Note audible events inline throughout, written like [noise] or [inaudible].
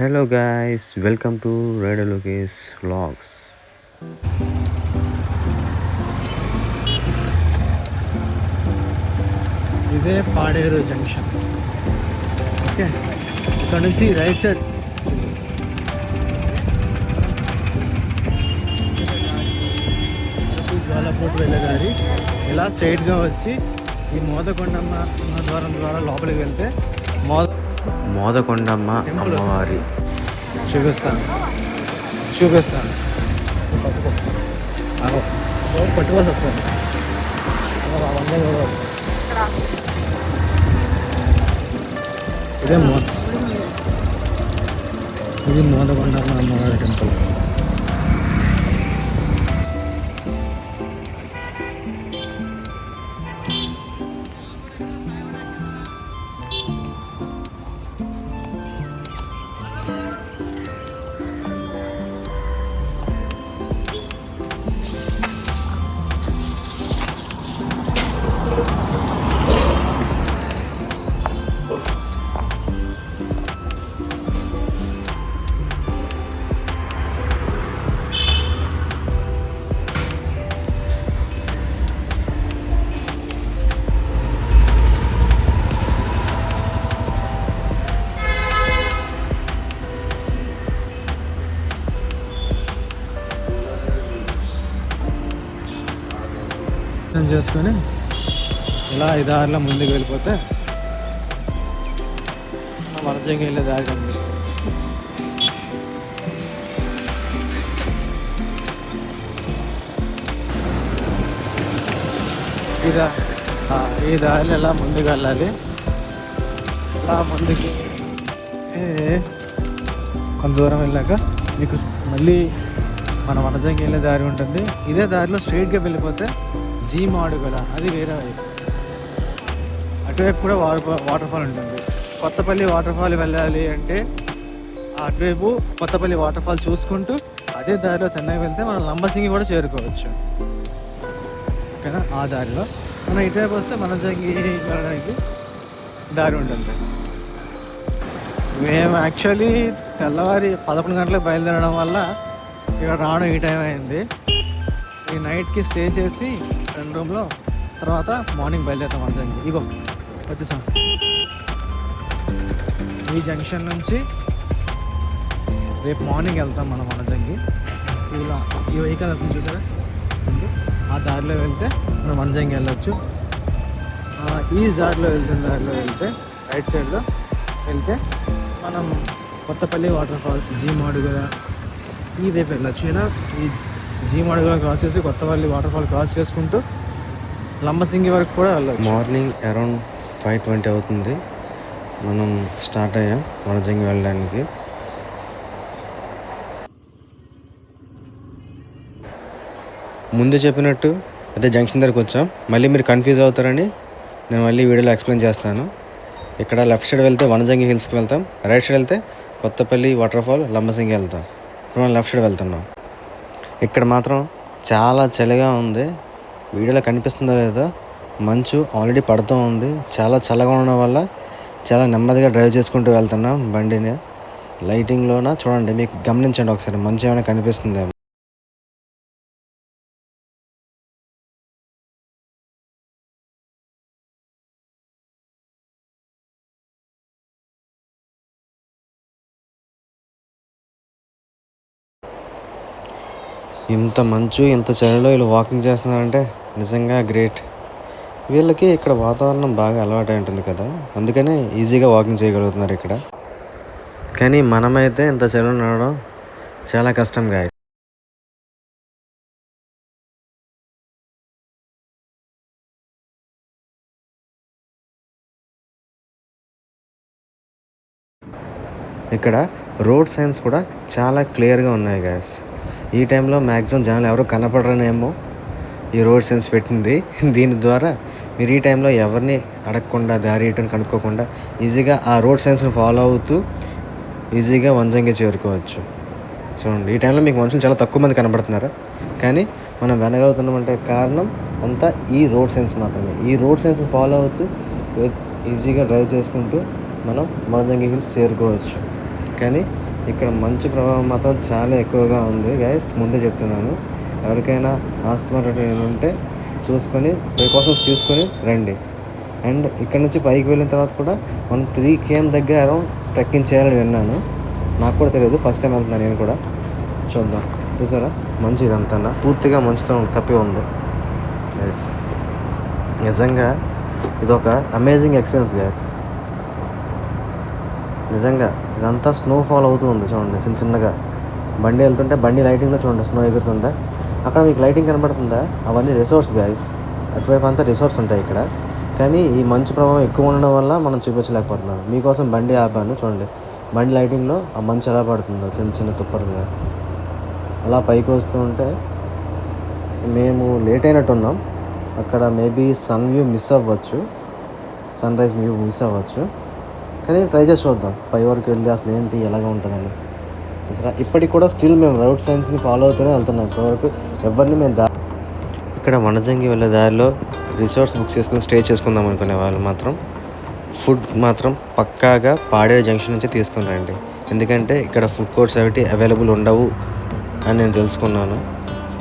Hello guys welcome to rider Lokesh vlogs ఇదే Paderu junction. Okay. ఇక్కడ నుంచి రైట్ సైడ్. జ్వాలపూట్ వెళ్ళే ఇలా స్ట్రైట్గా వచ్చి ఈ మోదకొండమ్మ సింహద్వారం ద్వారా లోపలికి వెళ్తే మోద మోదకొండమ్మ అమ్మవారి. చూపిస్తాను. చూపిస్తాను. పట్టుకోవాల్సి వస్తుంది. ఇదే మోద. ఇది మోదకొండమ్మ అమ్మవారి టెంపుల్. దర్శనం చేసుకొని ఇలా ఈ దారిలో ముందుకు వెళ్ళిపోతే వరజంగా వెళ్ళే దారి కనిపిస్తుంది. ఈ ఈ దారిలో ఎలా ముందుకు వెళ్ళాలి? ఇలా ముందుకు. కొంత దూరం వెళ్ళాక మీకు మళ్ళీ మన వనజంగి వెళ్ళే దారి ఉంటుంది. ఇదే దారిలో స్ట్రైట్గా వెళ్ళిపోతే జీ మాడుగల అది వేరే వైపు. అటువైపు కూడా వాటర్ వాటర్ఫాల్ ఉంటుంది. కొత్తపల్లి వాటర్ ఫాల్ వెళ్ళాలి అంటే అటువైపు కొత్తపల్లి వాటర్ ఫాల్ చూసుకుంటూ అదే దారిలో చెన్నై వెళ్తే మనం లంబసింగి కూడా చేరుకోవచ్చు. ఓకేనా? ఆ దారిలో. మనం ఇటువైపు వస్తే వనజంగి వెళ్ళడానికి దారి ఉంటుంది. మేము యాక్చువల్లీ తెల్లవారి పదకొండు గంటలకు బయలుదేరడం వల్ల ఇక్కడ రావడం ఈ టైం అయింది. ఈ నైట్కి స్టే చేసి రెండు రూమ్లో తర్వాత మార్నింగ్ బయలుదేరుతాం వనజంగి ఇగో వచ్చేసాం ఈ జంక్షన్ నుంచి రేపు మార్నింగ్ వెళ్తాం మనం వనజంగి ఇలా ఈ వెహికల్ వస్తుంది చూసారా? ఆ దారిలో వెళ్తే మనం వనజంగి వెళ్ళొచ్చు. ఈ దారిలో వెళ్తున్న దారిలో వెళ్తే రైట్ సైడ్లో వెళ్తే మనం Kothapalli waterfall G Madugula ఈ వైపు వెళ్ళొచ్చు. ఇలా ఈ జీ మాడుగల క్రాస్ చేసి కొత్తపల్లి వాటర్ ఫాల్ క్రాస్ చేసుకుంటూ లంబసింగి వరకు కూడా వెళ్ళచ్చు. మార్నింగ్ అరౌండ్ ఫైవ్ ట్వంటీ అవుతుంది. మనం స్టార్ట్ అయ్యాం వనజంగి వెళ్ళడానికి. ముందు చెప్పినట్టు అదే జంక్షన్ దగ్గరకు వచ్చాం. మళ్ళీ మీరు కన్ఫ్యూజ్ అవుతారని నేను మళ్ళీ వీడియోలో ఎక్స్ప్లెయిన్ చేస్తాను. ఇక్కడ లెఫ్ట్ సైడ్ వెళ్తే వనజంగి హిల్స్కి వెళ్తాం. రైట్ సైడ్ వెళ్తే కొత్తపల్లి వాటర్ఫాల్ లంబసింగి వెళ్తాం. ఇప్పుడు మనం లెఫ్ట్ సైడ్ వెళ్తున్నాం. ఇక్కడ మాత్రం చాలా చలిగా ఉంది. వీడియోలో కనిపిస్తుందో లేదో మంచు ఆల్రెడీ పడుతూ ఉంది. చాలా చల్లగా ఉండడం వల్ల చాలా నెమ్మదిగా డ్రైవ్ చేసుకుంటూ వెళ్తున్నాం బండిని. లైటింగ్లోన? చూడండి మీకు గమనించండి ఒకసారి. మంచి ఏమైనా కనిపిస్తుంది ఇంత మంచు ఇంత చలిలో వీళ్ళు వాకింగ్ చేస్తున్నారంటే నిజంగా గ్రేట్. వీళ్ళకి ఇక్కడ వాతావరణం బాగా అలవాటు ఉంటుంది కదా. అందుకనే ఈజీగా వాకింగ్ చేయగలుగుతున్నారు ఇక్కడ. కానీ మనమైతే ఇంత చలిలో నడవడం చాలా కష్టం గా ఇక్కడ రోడ్ సైన్స్ కూడా చాలా క్లియర్గా ఉన్నాయి గ్యాస్ ఈ టైంలో మ్యాక్సిమం జనాలు ఎవరు కనపడరనేమో ఈ రోడ్ సెన్స్ పెట్టింది. దీని ద్వారా మీరు ఈ టైంలో ఎవరిని అడగకుండా దారి ఇటు కనుక్కోకుండా ఈజీగా ఆ రోడ్ సెన్స్ని ఫాలో అవుతూ ఈజీగా వంజంగి చేరుకోవచ్చు. చూడండి ఈ టైంలో మీకు మనుషులు చాలా తక్కువ మంది కనబడుతున్నారు. కానీ మనం వెనగలుగుతున్నామంటే కారణం అంతా ఈ రోడ్ సెన్స్ మాత్రమే. ఈ రోడ్ సెన్స్ ఫాలో అవుతూ ఈజీగా డ్రైవ్ చేసుకుంటూ మనం మనజంగి హిల్స్ చేరుకోవచ్చు. కానీ ఇక్కడ మంచు ప్రభావం మాత్రం చాలా ఎక్కువగా ఉంది. గైస్ ముందే చెప్తున్నాను. ఎవరికైనా ఆస్తమా ఉంటే చూసుకొని ప్రికాషన్స్ తీసుకొని రండి. అండ్ ఇక్కడ నుంచి పైకి వెళ్ళిన తర్వాత కూడా మనం త్రీ కేఎం దగ్గర అరౌండ్ ట్రెక్కింగ్ చేయాలని విన్నాను. నాకు కూడా తెలియదు ఫస్ట్ టైం వెళ్తున్నాను నేను కూడా. చూద్దాం. చూసారా? మంచి ఇదంతా పూర్తిగా మంచుతో కప్పి ఉంది. ఎస్ నిజంగా ఇది ఒక అమేజింగ్ ఎక్స్పీరియన్స్ గ్యాస్ నిజంగా ఇదంతా స్నో ఫాల్ అవుతూ ఉంది చూడండి చిన్న చిన్నగా. బండి వెళ్తుంటే బండి లైటింగ్లో చూడండి స్నో ఎగురుతుందా? అక్కడ మీకు లైటింగ్ కనబడుతుందా? అవన్నీ రిసార్ట్స్ గాయస్ అటువైపు అంతా రిసార్ట్స్ ఉంటాయి ఇక్కడ. కానీ ఈ మంచు ప్రభావం ఎక్కువ ఉండడం వల్ల మనం చూపించలేకపోతున్నాం. మీకోసం బండి ఆపాను చూడండి. బండి లైటింగ్లో ఆ మంచు ఎలా పడుతుందో చిన్న చిన్న తుప్పరుగా అలా పైకి వస్తూ ఉంటే మేము లేట్ అయినట్టున్నాం. అక్కడ మేబీ సన్ వ్యూ మిస్ అవ్వచ్చు. సన్ రైజ్ వ్యూ మిస్ అవ్వచ్చు. కానీ ట్రై చేసి చూద్దాం. పై వరకు వెళ్ళి అసలు ఏంటి ఎలాగ ఉంటుందని. సరే ఇప్పటికి కూడా స్టిల్ మేము రౌట్ సైన్స్ని ఫాలో అవుతూనే వెళ్తున్నాం. ఇప్పటివరకు ఎవరిని మేము దా ఇక్కడ వనజంగి వెళ్ళే దారిలో రిసార్ట్స్ బుక్ చేసుకుని స్టే చేసుకుందాం అనుకునే వాళ్ళు మాత్రం ఫుడ్ మాత్రం పక్కాగా పాడేరు జంక్షన్ నుంచి తీసుకుని రండి. ఎందుకంటే ఇక్కడ ఫుడ్ కోర్ట్స్ అవి అవైలబుల్ ఉండవు అని నేను తెలుసుకున్నాను.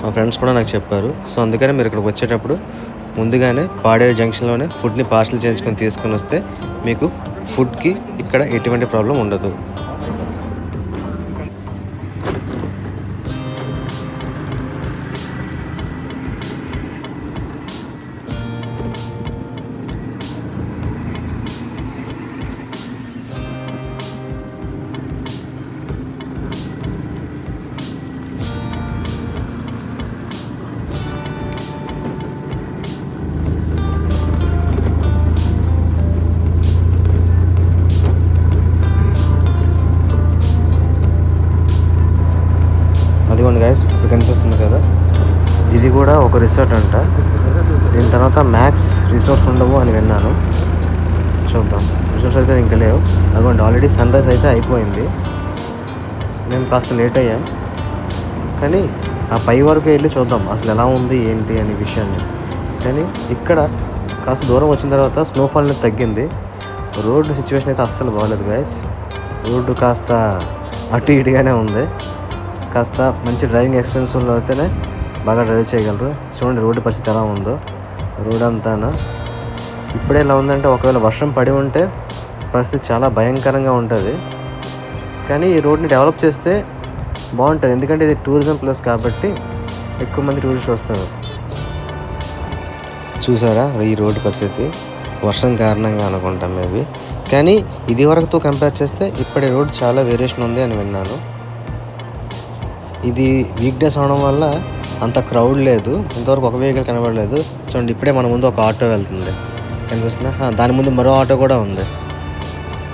మా ఫ్రెండ్స్ కూడా నాకు చెప్పారు. సో అందుకనే మీరు ఇక్కడికి వచ్చేటప్పుడు ముందుగానే పాడేరు జంక్షన్లోనే ఫుడ్ని పార్సల్ చేయించుకొని తీసుకొని వస్తే మీకు ఫుడ్కి ఇక్కడ ఎటువంటి ప్రాబ్లం ఉండదు. కనిపిస్తుంది కదా. ఇది కూడా ఒక రిసార్ట్ అంట. దీని తర్వాత మ్యాక్స్ రిసార్ట్స్ ఉండవు అని విన్నాను. చూద్దాం. రిసార్ట్స్ అయితే ఇంకా లేవు. అదిగోండి ఆల్రెడీ సన్ రైజ్ అయితే అయిపోయింది. మేము కాస్త లేట్ అయ్యాం. కానీ ఆ పై వరకు వెళ్ళి చూద్దాం అసలు ఎలా ఉంది ఏంటి అనే విషయాన్ని. కానీ ఇక్కడ కాస్త దూరం వచ్చిన తర్వాత స్నోఫాల్ అనేది తగ్గింది. రోడ్డు సిచ్యువేషన్ అయితే అస్సలు బాగలేదు గాయస్ రోడ్డు కాస్త అటు ఇటుగానే ఉంది. కాస్త మంచి డ్రైవింగ్ ఎక్స్పీరియన్స్ ఉన్న అయితేనే బాగా డ్రైవ్ చేయగలరు. చూడండి రోడ్డు పరిస్థితి ఎలా ఉందో. రోడ్ అంతానా. ఇప్పుడే ఎలా ఉందంటే ఒకవేళ వర్షం పడి ఉంటే పరిస్థితి చాలా భయంకరంగా ఉంటుంది. కానీ ఈ రోడ్ని డెవలప్ చేస్తే బాగుంటుంది. ఎందుకంటే ఇది టూరిజం ప్లేస్ కాబట్టి ఎక్కువ మంది టూరిస్ట్ వస్తారు. చూసారా ఈ రోడ్డు పరిస్థితి? వర్షం కారణంగా అనుకుంటాం మేబీ. కానీ ఇది వరకుతో కంపేర్ చేస్తే ఇప్పటి రోడ్ చాలా వేరియేషన్ ఉంది అని విన్నాను. ఇది వీక్ డేస్ అవడం వల్ల అంత క్రౌడ్ లేదు. ఇంతవరకు ఒక వెహికల్ కనబడలేదు. చూడండి ఇప్పుడే మన ముందు ఒక ఆటో వెళ్తుంది. కనిపిస్తుందా? దాని ముందు మరో ఆటో కూడా ఉంది.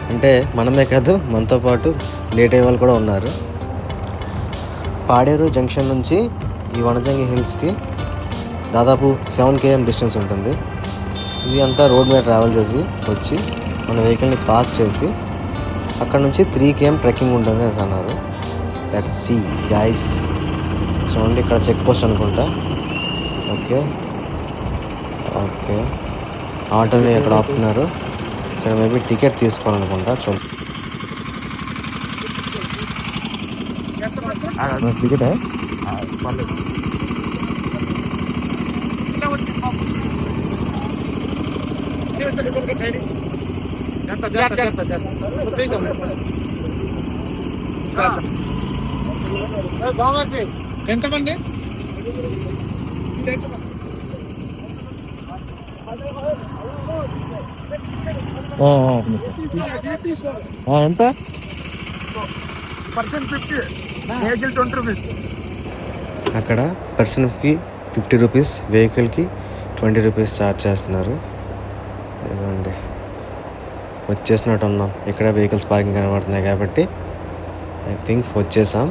అంటే మనమే కాదు మనతో పాటు లేట్ అయ్యే వాళ్ళు కూడా ఉన్నారు. పాడేరు జంక్షన్ నుంచి ఈ వనజంగి హిల్స్కి దాదాపు సెవెన్ కేఎం డిస్టెన్స్ ఉంటుంది. ఇది అంతా రోడ్ మీద ట్రావెల్ చేసి వచ్చి మన వెహికల్ని పార్క్ చేసి అక్కడ నుంచి త్రీ కేఎం ట్రెక్కింగ్ ఉంటుంది అని అన్నారు. లెట్ సి గైస్ చూడండి ఇక్కడ చెక్ పోస్ట్ అనుకుంటా. ఓకే. ఓకే. ఆటోని ఎక్కడ ఆపుతున్నారు ఇక్కడ మేబీ టికెట్ తీసుకోవాలనుకుంటా చూడండి టికెట్? ఎంత పర్సెంట్ ఫిఫ్టీ ట్వంటీ రూపీస్. అక్కడ పర్సన్కి ఫిఫ్టీ రూపీస్ వెహికల్కి ట్వంటీ రూపీస్ ఛార్జ్ చేస్తున్నారు. ఇదిగోండి. వచ్చేసినట్టు ఉన్నాం. ఇక్కడ వెహికల్స్ పార్కింగ్ కనబడుతున్నాయి కాబట్టి ఐ థింక్ వచ్చేసాం.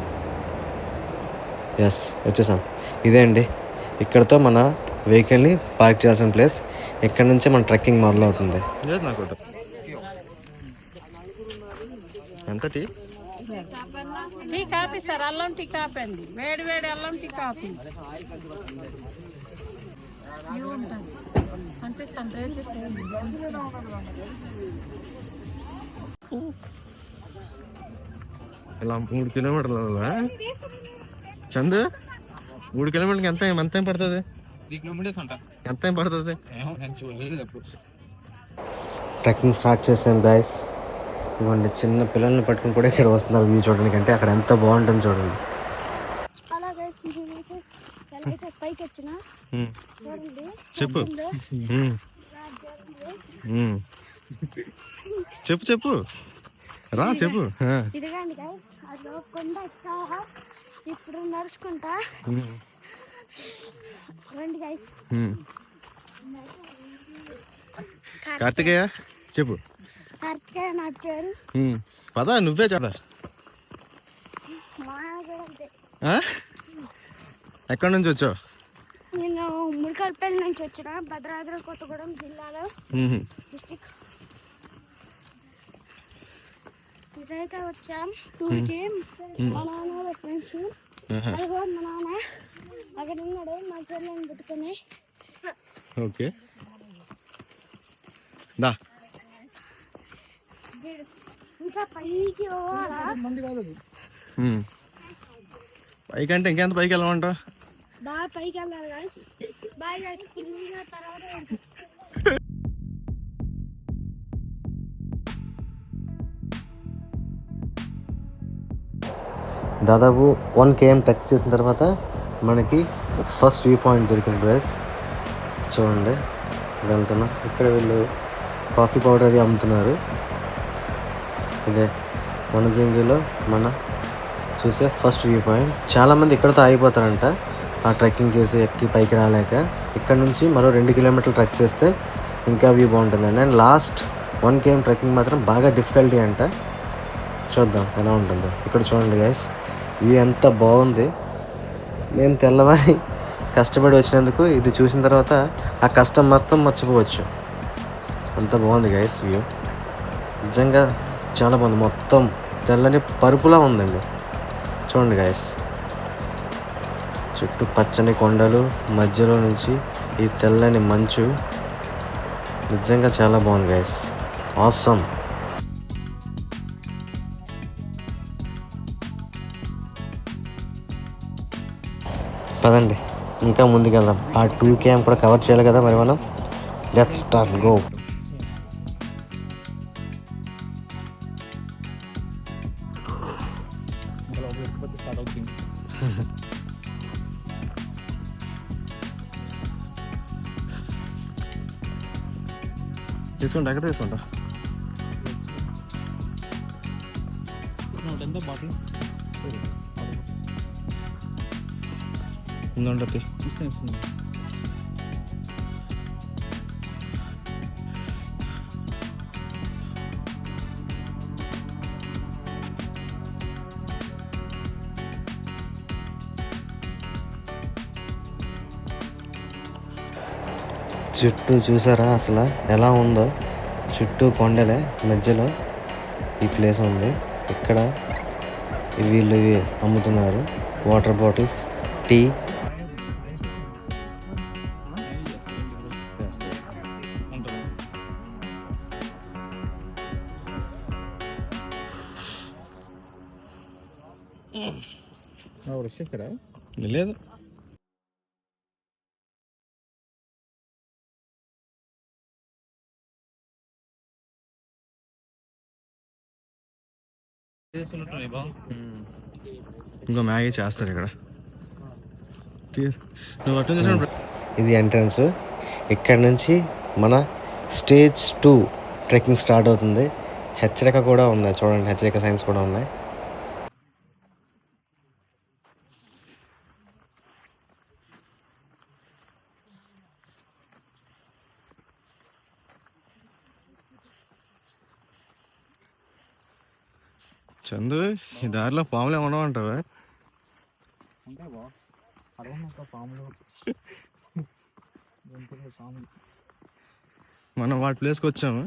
ఎస్ వచ్చేసాం. ఇదే అండి. ఇక్కడతో మన వెహికల్ని పార్క్ చేయాల్సిన ప్లేస్. ఇక్కడ నుంచే మన ట్రెక్కింగ్ మొదలవుతుంది? నాకు ఎంత టీ? టీ కాఫీ సార్ అల్లం టీ కాఫీ అండి. వేడి వేడి అల్లం టీ కాఫీ. ఇలా మూడు కిలోమీటర్లు? చందు మూడు కిలోమీటర్లకి ఎంత ఎంత టైం పడుతుంది? ఎంత టైం పడుతుంది? ట్రెక్కింగ్ స్టార్ట్ చేసాం గాయస్ ఇవ్వండి చిన్న పిల్లల్ని పట్టుకుని కూడా ఇక్కడ వస్తున్నారు వ్యూ చూడడానికి. అంటే అక్కడ ఎంత బాగుంటుంది చూడండి. చెప్పు. చెప్పు చెప్పు. రా చెప్పు. ఇప్పుడు నడుచుకుంటా. రండి గైస్. కార్తికేయ చెప్పు కార్తికేయ నా పేరు. పద నువ్వే ఆ? ఎక్కడి నుంచి వచ్చావు నేను ముడికల్పల్లి నుంచి వచ్చిన భద్రాద్రి కొత్తగూడెం జిల్లాలో. డిస్టిక్ ఇదైతే వచ్చాం. టూర్కి. మా నాన్న ఫ్రెండ్స్. అదిగో మా నాన్న. అక్కడ ఉన్నాడు మా చెల్లెని పెట్టుకొని. ఓకే. దా. ఇంకా పైకి. పైకి అంటే ఇంకెంత పైకి వెళ్ళమంటావు బాగా పైకి వెళ్ళాలి గాయస్ ఫుల్గా తర్వాత దాదాపు వన్ కేఎం ట్రెక్ చేసిన తర్వాత మనకి ఫస్ట్ వ్యూ పాయింట్ దొరికింది ప్లేస్ చూడండి ఇక్కడ వెళ్తున్నాం. ఇక్కడ వీళ్ళు కాఫీ పౌడర్ అది అమ్ముతున్నారు. ఇదే వనజంగిలో మన చూసే ఫస్ట్ వ్యూ పాయింట్ చాలామంది ఇక్కడతో ఆగిపోతారంట. ఆ ట్రెక్కింగ్ చేసి ఎక్కి పైకి రాలేక. ఇక్కడ నుంచి మరో రెండు కిలోమీటర్లు ట్రెక్ చేస్తే ఇంకా వ్యూ బాగుంటుందండి and last one KM trekking మాత్రం బాగా డిఫికల్టీ అంట. చూద్దాం ఎలా ఉంటుందో. ఇక్కడ చూడండి గైస్ ఇది ఎంత బాగుంది. మేము తెల్లవారి కష్టపడి వచ్చినందుకు ఇది చూసిన తర్వాత ఆ కష్టం మొత్తం మర్చిపోవచ్చు. అంత బాగుంది గైస్ వ్యూ. నిజంగా చాలా బాగుంది. మొత్తం తెల్లని పరుపులా ఉందండి. చూడండి గైస్ చుట్టూ పచ్చని కొండలు మధ్యలో నుంచి ఈ తెల్లని మంచు. నిజంగా చాలా బాగుంది గైస్ ఆసమ్ పదండి. ఇంకా ముందుకెళ్దాం. ఆ టూ కేఎం కూడా కవర్ చేయాలి కదా మరి మనం? లెట్స్ స్టార్ట్ గో తీసుకుంటా ఎక్కడ తీసుకుంటా? బాటిల్ ఉందండి డిస్టెన్స్ చుట్టూ చూసారా అసలు? ఎలా ఉందో? చుట్టూ కొండలే మధ్యలో ఈ ప్లేస్ ఉంది. ఇక్కడ వీళ్ళు ఇవి అమ్ముతున్నారు వాటర్ బాటిల్స్ టీ ఇంకో మ్యాగీ చేస్తారు ఇక్కడ. ఇది ఎంట్రన్స్. ఇక్కడ నుంచి మన స్టేజ్ టూ ట్రెక్కింగ్ స్టార్ట్ అవుతుంది. హెచ్చరిక కూడా ఉంది. చూడండి హెచ్చరిక సైన్స్ కూడా ఉన్నాయి. చందు ఈ దారిలో పాములు ఏమన్నా అంటావా ఉంటాయి బా అడగను పాములు. జంతువులు [laughs] పాములు మనం వాటి ప్లేస్కి వచ్చాము.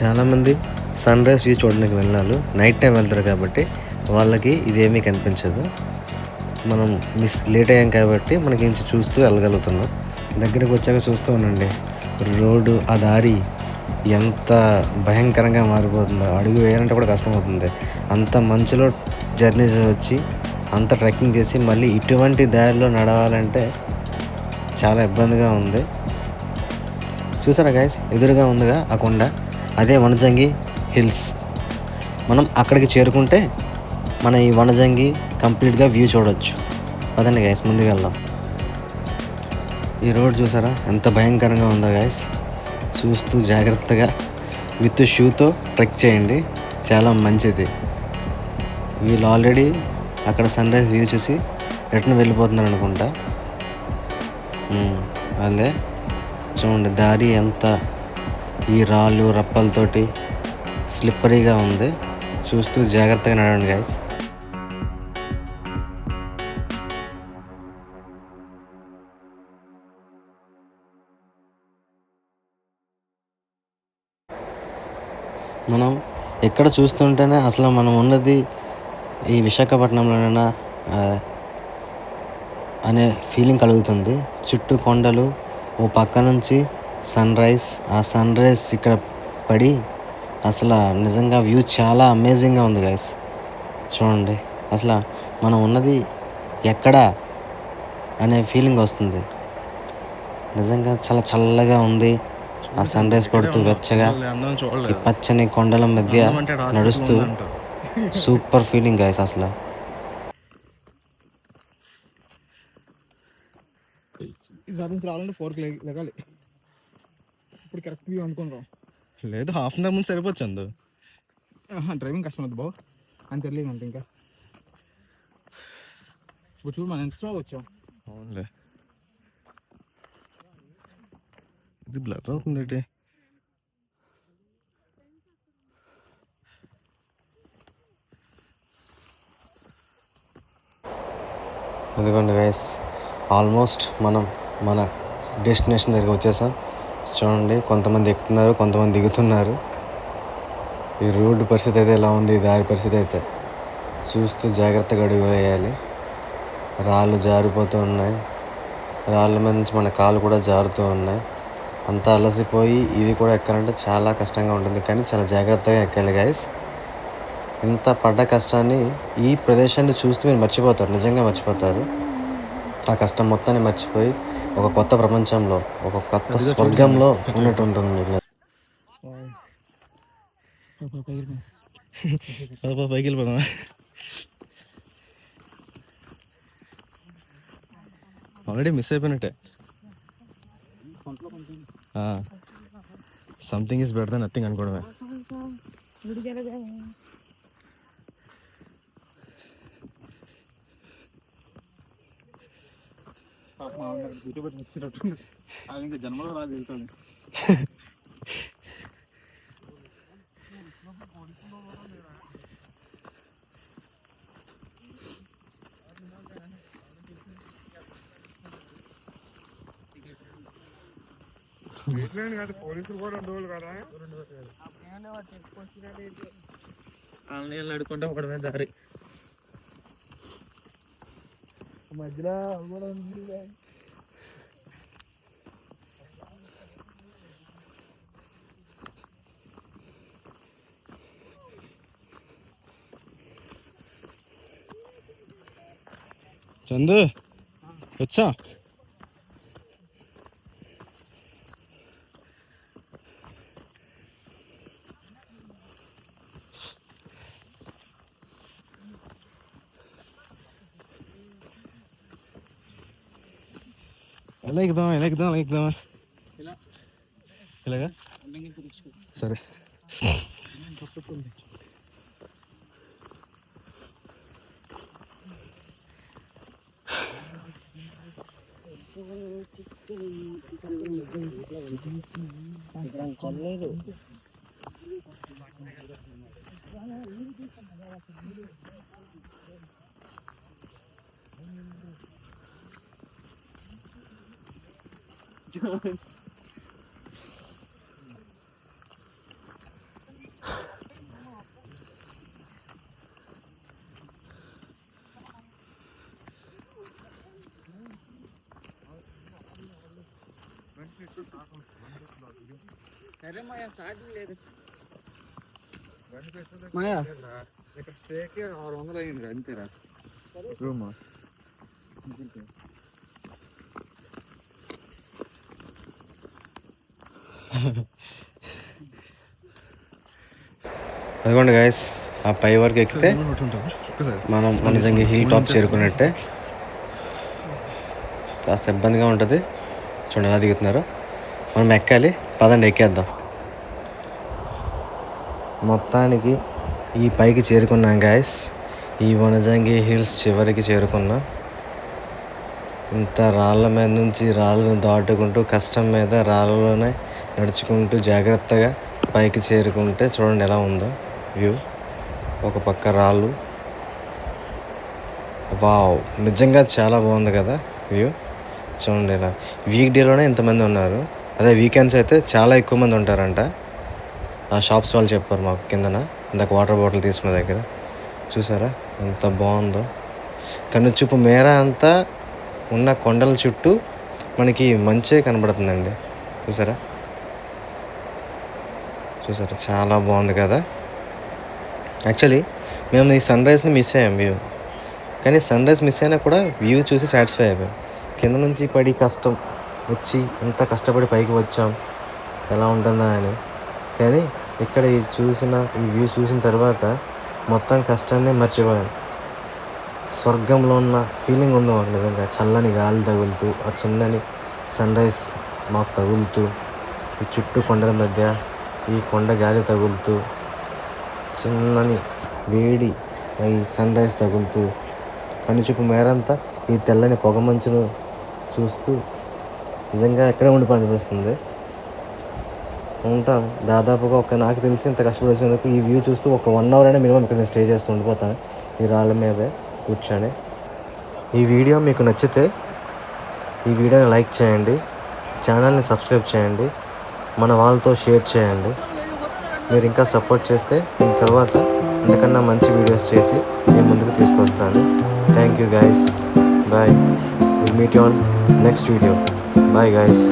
చాలామంది సన్ రైజ్ వ్యూ చూడడానికి వెళ్ళాలి నైట్ టైం వెళ్తారు కాబట్టి వాళ్ళకి ఇదేమీ కనిపించదు. మనం మిస్ లేట్ అయ్యాం కాబట్టి మనకి ఇంచి చూస్తూ వెళ్ళగలుగుతున్నాం. దగ్గరికి వచ్చాక చూస్తూ ఉండండి. రోడ్డు ఆ దారి ఎంత భయంకరంగా మారిపోతుందో. అడుగు వేయాలంటే కూడా కష్టమవుతుంది అంత మంచులో జర్నీ వచ్చి అంత ట్రెక్కింగ్ చేసి మళ్ళీ ఇటువంటి దారిలో నడవాలంటే చాలా ఇబ్బందిగా ఉంది. చూసారా గైస్ ఎదురుగా ఉందిగా ఆ కొండ. అదే వనజంగి హిల్స్. మనం అక్కడికి చేరుకుంటే మన ఈ వనజంగి కంప్లీట్గా వ్యూ చూడొచ్చు. పదండి గైస్ ముందుకు వెళ్దాం. ఈ రోడ్ చూసారా? ఎంత భయంకరంగా ఉందో గైస్ చూస్తూ జాగ్రత్తగా విత్ షూతో ట్రెక్ చేయండి. చాలా మంచిది. వీళ్ళు ఆల్రెడీ అక్కడ సన్ రైజ్ వ్యూ చూసి రిటర్న్ వెళ్ళిపోతున్నారు అనుకుంటా. అదే. వాళ్ళే చూడండి దారి ఎంత ఈ రాళ్ళు రప్పలతోటి స్లిప్పరీగా ఉంది. చూస్తూ జాగ్రత్తగా నడవండి గైస్ మనం ఎక్కడ చూస్తుంటేనే అసలు మనం ఉన్నది ఈ విశాఖపట్నంలోనైనా అనే ఫీలింగ్ కలుగుతుంది. చుట్టూ కొండలు ఓ పక్క నుంచి సన్ రైజ్. ఆ సన్ రైజ్ ఇక్కడ పడి అసలు నిజంగా వ్యూ చాలా అమేజింగ్గా ఉంది గైస్ చూడండి. అసలు మనం ఉన్నది ఎక్కడ అనే ఫీలింగ్ వస్తుంది. నిజంగా చాలా చల్లగా ఉంది. ఆ సన్ రైజ్ పడుతూ వెచ్చగా ఈ పచ్చని కొండల మధ్య నడుస్తూ. సూపర్ ఫీలింగ్ గైస్ అసలు. రావాలంటే ఫోర్కి లెగాలి. ఇప్పుడు కరెక్ట్ వ్యూ అనుకుని లేదు హాఫ్ అన్ అవర్ ముందు సరిపోవచ్చు అందు డ్రైవింగ్ కష్టం అవుతుంది బాబు. అని తెలియదు అంత ఇంకా. ఇప్పుడు చూడు మనం ఎంత స్లోగా వచ్చాం. అవునులే. ఇది బ్లర్ అవుతుంది ఏంటి? ఎందుకంటే గైస్ ఆల్మోస్ట్ మనం మన డెస్టినేషన్ దగ్గరికి వచ్చేసాం. చూడండి కొంతమంది ఎక్కుతున్నారు కొంతమంది దిగుతున్నారు. ఈ రోడ్డు పరిస్థితి అయితే ఎలా ఉంది? ఈ దారి పరిస్థితి అయితే చూస్తూ జాగ్రత్తగా అడుగు వేయాలి. రాళ్ళు జారిపోతూ ఉన్నాయి. రాళ్ళ మీద నుంచి మన కాళ్ళు కూడా జారుతూ ఉన్నాయి. అంతా అలసిపోయి ఇది కూడా ఎక్కాలంటే చాలా కష్టంగా ఉంటుంది. కానీ చాలా జాగ్రత్తగా ఎక్కాలి గైస్ ఇంత పడ్డ కష్టాన్ని ఈ ప్రదేశాన్ని చూస్తూ మీరు మర్చిపోతారు. నిజంగా మర్చిపోతారు. ఆ కష్టం మొత్తాన్ని మర్చిపోయి ఒక కొత్త ప్రపంచంలో ఒక కొత్త స్వర్గంలో ఉన్నట్టు ఉంటుంది పైకి వెళ్ళిపోదాం ఆల్రెడీ మిస్ అయిపోయినట్టే. Something is better than nothing అనుకోవడమే. కూర్చోబెట్టి వచ్చినట్టు అది ఇంకా జన్మలో రాదు వెళ్తాను ఆన్లైన్ అడుకుంటే ఒకడమే దారి. మధ్యలో కూడా ఉంది చందు వచ్చా ఎలా ఎక్కుదాం ఎలా ఎక్కుదాం ఎలా ఎక్కుదామా ఇలాగా సరే కొనలేదు 전. సరే మాయా ఛార్జింగ్ లేదు మాయా ఇక్కడ స్టేకే ఆరు వందలు అయింది అంతేరా రూమా అదిగోండి గాయస్ ఆ పై వరకు ఎక్కితే మన నిజంగా హిల్ టాప్ చేరుకున్నట్టే. కాస్త ఇబ్బందిగా ఉంటుంది. చూడండి ఎలా దిగుతున్నారు. మనం ఎక్కాలి. పదండి ఎక్కేద్దాం. మొత్తానికి ఈ పైకి చేరుకున్నాం గాయస్ ఈ వనజంగి హిల్స్ చివరికి చేరుకున్నాం. ఇంత రాళ్ళ మీద నుంచి రాళ్ళను దాటుకుంటూ కష్టం మీద రాళ్ళలోనే నడుచుకుంటూ జాగ్రత్తగా పైకి చేరుకుంటే చూడండి ఎలా ఉందో. వ్యూ ఒక పక్క రాళ్ళు. వావ్ నిజంగా చాలా బాగుంది కదా వ్యూ. చూడండి ఇలా. వీక్ డేలోనే ఇంతమంది ఉన్నారు. అదే వీకెండ్స్ అయితే చాలా ఎక్కువ మంది ఉంటారంట. ఆ షాప్స్ వాళ్ళు చెప్పారు మాకు కిందన. ఇందాక వాటర్ బాటిల్ తీసుకున్న దగ్గర. చూసారా? ఎంత బాగుందో. కనుచూపు మేర అంతా ఉన్న కొండల చుట్టూ మనకి మంచే కనబడుతుందండి. చూసారా? చూసారా? చాలా బాగుంది కదా. యాక్చువల్లీ మేము ఈ సన్ రైజ్ని మిస్ అయ్యాం వ్యూ కానీ సన్ రైజ్ మిస్ అయినా కూడా వ్యూ చూసి సాటిస్ఫై అయిపోయాం. కింద నుంచి పడి కష్టం వచ్చి ఎంత కష్టపడి పైకి వచ్చాం. ఎలా ఉంటుందా అని. కానీ ఇక్కడ ఈ చూసిన ఈ వ్యూ చూసిన తర్వాత మొత్తం కష్టాన్ని మర్చిపోయాం. స్వర్గంలో ఉన్న ఫీలింగ్ ఉంది మాకు నిజంగా. చల్లని గాలి తగులుతూ ఆ చిన్నని సన్ రైజ్ మాకు తగులుతూ ఈ చుట్టూ కొండల మధ్య ఈ కొండ గాలి తగులుతూ చిన్నని వేడి ఈ సన్ రైజ్ తగులుతూ కనుచుకు మేరంతా ఈ తెల్లని పొగ మంచును చూస్తూ నిజంగా ఎక్కడే ఉండిపోనిపిస్తుంది ఉంటాను. దాదాపుగా ఒక నాకు తెలిసి ఇంత కష్టపడి వచ్చినందుకు ఈ వ్యూ చూస్తూ ఒక వన్ అవర్ అయినా మినిమం ఇక్కడ నేను స్టే చేస్తూ ఉండిపోతాను. ఈ రాళ్ళ మీదే కూర్చొని. ఈ వీడియో మీకు నచ్చితే ఈ వీడియోని లైక్ చేయండి. ఛానల్ని సబ్స్క్రైబ్ చేయండి. మన వాళ్ళతో షేర్ చేయండి. మీరు ఇంకా సపోర్ట్ చేస్తే దీని తర్వాత ఇంతకన్నా మంచి వీడియోస్ చేసి నేను ముందుకు తీసుకొస్తాను. Thank you guys bye will meet on next video bye guys